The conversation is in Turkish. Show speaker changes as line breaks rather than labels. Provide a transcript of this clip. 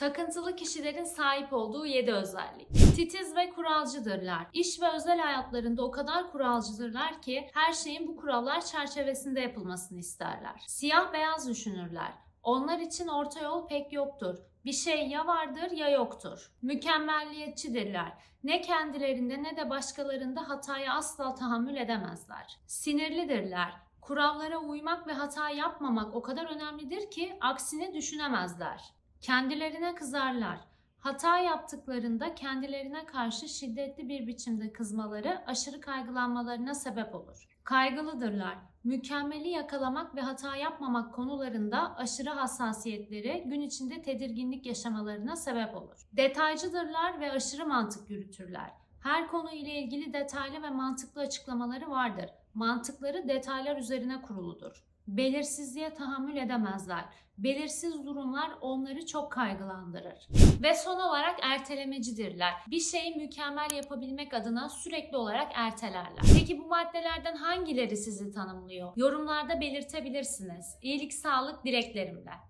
Takıntılı kişilerin sahip olduğu 7 özellik. Titiz ve kuralcıdırlar. İş ve özel hayatlarında o kadar kuralcıdırlar ki her şeyin bu kurallar çerçevesinde yapılmasını isterler. Siyah beyaz düşünürler. Onlar için orta yol pek yoktur. Bir şey ya vardır ya yoktur. Mükemmelliyetçidirler. Ne kendilerinde ne de başkalarında hataya asla tahammül edemezler. Sinirlidirler. Kurallara uymak ve hata yapmamak o kadar önemlidir ki aksini düşünemezler. Kendilerine kızarlar. Hata yaptıklarında kendilerine karşı şiddetli bir biçimde kızmaları aşırı kaygılanmalarına sebep olur. Kaygılıdırlar. Mükemmeli yakalamak ve hata yapmamak konularında aşırı hassasiyetleri gün içinde tedirginlik yaşamalarına sebep olur. Detaycıdırlar ve aşırı mantık yürütürler. Her konu ile ilgili detaylı ve mantıklı açıklamaları vardır. Mantıkları detaylar üzerine kuruludur. Belirsizliğe tahammül edemezler. Belirsiz durumlar onları çok kaygılandırır. Ve son olarak ertelemecidirler. Bir şeyi mükemmel yapabilmek adına sürekli olarak ertelerler. Peki bu maddelerden hangileri sizi tanımlıyor? Yorumlarda belirtebilirsiniz. İyilik sağlık dileklerimle.